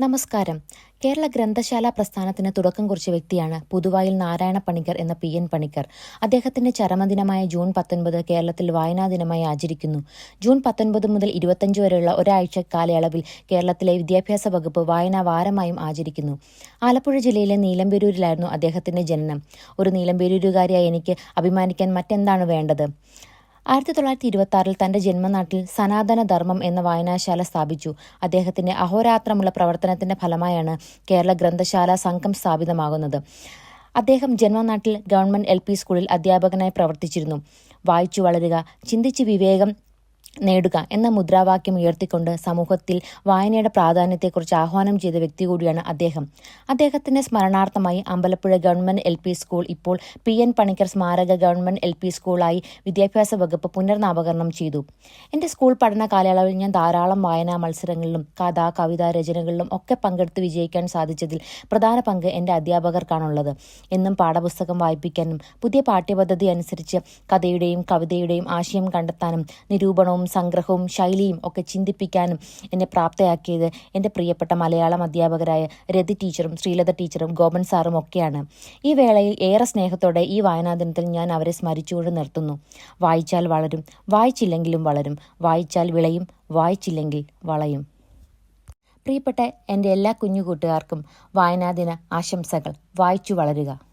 നമസ്കാരം. കേരള ഗ്രന്ഥശാല പ്രസ്ഥാനത്തിന് തുടക്കം കുറിച്ച വ്യക്തിയാണ് പുതുവായിൽ നാരായണ പണിക്കർ എന്ന പി എൻ പണിക്കർ. അദ്ദേഹത്തിന്റെ ചരമദിനമായ ജൂൺ പത്തൊൻപത് കേരളത്തിൽ വായനാ ദിനമായി ആചരിക്കുന്നു. ജൂൺ പത്തൊൻപത് മുതൽ ഇരുപത്തഞ്ച് വരെയുള്ള ഒരാഴ്ച കാലയളവിൽ കേരളത്തിലെ വിദ്യാഭ്യാസ വകുപ്പ് വായനാ വാരമായും ആചരിക്കുന്നു. ആലപ്പുഴ ജില്ലയിലെ നീലമ്പേരൂരിലായിരുന്നു അദ്ദേഹത്തിന്റെ ജനനം. ഒരു നീലമ്പേരൂരുകാരിയായി എനിക്ക് അഭിമാനിക്കാൻ മറ്റെന്താണ് വേണ്ടത്? ആയിരത്തി തൊള്ളായിരത്തി ഇരുപത്തി ആറിൽ തന്റെ ജന്മനാട്ടിൽ സനാതന ധർമ്മം എന്ന വായനാശാല സ്ഥാപിച്ചു. അദ്ദേഹത്തിന്റെ അഹോരാത്രമുള്ള പ്രവർത്തനത്തിന്റെ ഫലമായാണ് കേരള ഗ്രന്ഥശാല സംഘം സ്ഥാപിതമാകുന്നത്. അദ്ദേഹം ജന്മനാട്ടിൽ ഗവൺമെന്റ് എൽ സ്കൂളിൽ അധ്യാപകനായി പ്രവർത്തിച്ചിരുന്നു. വായിച്ചു വളരുക ചിന്തിച്ച് വിവേകം നേടുക എന്ന മുദ്രാവാക്യം ഉയർത്തിക്കൊണ്ട് സമൂഹത്തിൽ വായനയുടെ പ്രാധാന്യത്തെക്കുറിച്ച് ആഹ്വാനം ചെയ്ത വ്യക്തി കൂടിയാണ് അദ്ദേഹം. അദ്ദേഹത്തിന്റെ സ്മരണാർത്ഥമായി Ambalappuzha government L P school ഇപ്പോൾ പി എൻ പണിക്കർ സ്മാരക ഗവൺമെന്റ് എൽ പി സ്കൂളായി വിദ്യാഭ്യാസ വകുപ്പ് പുനർനാമകരണം ചെയ്തു. എന്റെ സ്കൂൾ പഠന കാലയളവിൽ ഞാൻ ധാരാളം വായനാ മത്സരങ്ങളിലും കഥ കവിതാ രചനകളിലും ഒക്കെ പങ്കെടുത്ത് വിജയിക്കാൻ സാധിച്ചതിൽ പ്രധാന പങ്ക് എന്റെ അധ്യാപകർക്കാണുള്ളത്. എന്നും പാഠപുസ്തകം വായിപ്പിക്കാനും പുതിയ പാഠ്യപദ്ധതി അനുസരിച്ച് കഥയുടെയും കവിതയുടെയും ആശയം കണ്ടെത്താനും നിരൂപണവും സംഗ്രഹവും ശൈലിയും ഒക്കെ ചിന്തിപ്പിക്കാനും എന്നെ പ്രാപ്തയാക്കിയത് എന്റെ പ്രിയപ്പെട്ട മലയാളം അധ്യാപകരായ രതി ടീച്ചറും ശ്രീലത ടീച്ചറും ഗോപൻ സാറും ഒക്കെയാണ്. ഈ വേളയിൽ ഏറെ സ്നേഹത്തോടെ ഈ വായനാ ദിനത്തിൽ ഞാൻ അവരെ സ്മരിച്ചുകൊണ്ട് നിർത്തുന്നു. വായിച്ചാൽ വളരും വായിച്ചില്ലെങ്കിലും വളരും വായിച്ചാൽ വിളയും വായിച്ചില്ലെങ്കിൽ വളയും. പ്രിയപ്പെട്ട എന്റെ എല്ലാ കുഞ്ഞു കൂട്ടുകാർക്കും വായനാദിന ആശംസകൾ. വായിച്ചു വളരുക.